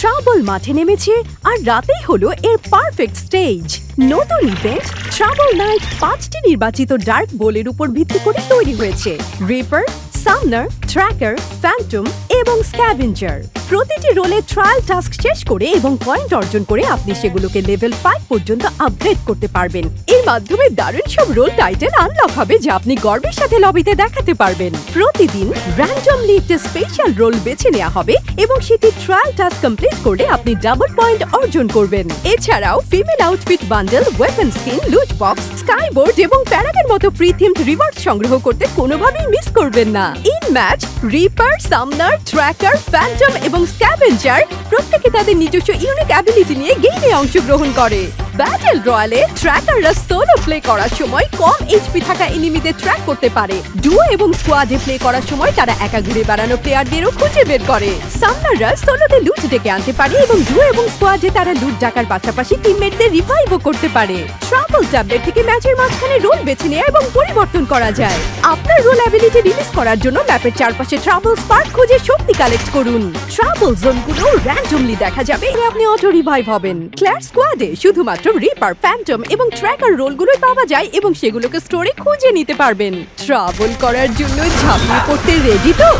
Trouble মাঠে নেমেছে আর রাতেই হলো এর পারফেক্ট স্টেজ। নতুন ইভেন্ট ট্রাবল নাইট পাঁচটি নির্বাচিত ডার্ক বোলের উপর ভিত্তি করে তৈরি হয়েছে। রিপার, সামনার, ট্র্যাকার, ফ্যান্টম এবং স্ক্যাভেঞ্জার। প্রতিটি রোলে ট্রায়াল টাস্ক শেষ করে এবং পয়েন্ট অর্জন করে আপনি সেগুলোকে লেভেল ফাইভ পর্যন্ত আপগ্রেড করতে পারবেন। মাধ্যমে দারুণ সব রোল টাইটেল আনলক হবে যা আপনি গর্বের সাথে লবিতে দেখাতে পারবেন। প্রতিদিন র্যান্ডমলি একটা স্পেশাল রোল বেছে নেওয়া হবে এবং সেটি ট্রায়াল টাস্ক কমপ্লিট করলে আপনি ডাবল পয়েন্ট অর্জন করবেন। এছাড়াও female outfit bundle weapon skin loot box skyboard এবং প্যারাগের মতো ফ্রি থিমড রিওয়ার্ড সংগ্রহ করতে কোনোভাবেই মিস করবেন না। In match reaper summoner tracker phantom এবং স্ক্যাভেঞ্জার প্রত্যেকে তাদের নিজস্ব ইউনিক অ্যাবিলিটি নিয়ে গেমে অংশগ্রহণ করে। ব্যাটেল রয়্যালে ট্র্যাকাররা সোলো প্লে করার সময় কম এইচপি থাকা এনিমিদের ট্র্যাক করতে পারে। ডুও এবং স্কোয়াডে প্লে করার সময় তারা একা ঘুরে বেড়ানো প্লেয়ারদেরও খুঁজে বের করে। সামনাররা সোলোতে লুট ডেকে আনতে পারে এবং ডুও এবং স্কোয়াডে তারা লুট ডাকার পাশাপাশি টিমমেটদের রিভাইভও করতে পারে। ট্রাভেল ট্যাবলেট থেকে ম্যাচের মাঝখানে রোল বেছে নেওয়া এবং পরিবর্তন করা যায়। আপনার রোল অ্যাবিলিটি রিলিজ করার জন্য ম্যাপের চারপাশে ট্রাভেল স্পার্ক খুঁজে শক্তি কালেক্ট করুন। ট্রাভেল জোনগুলো র্যান্ডমলি দেখা যাবে আপনি অটো রিভাইভ হবেন। ক্ল্যাশ স্কোয়াডে শুধুমাত্র রিপার ফ্যান্টম এবং ট্র্যাকার রোলগুলোই পাওয়া যায় এবং সেগুলোকে স্টোরে খুঁজে নিতে পারবেন। ট্রাভেল করার জন্য ঝাঁপিয়ে পড়তে রেডি তো?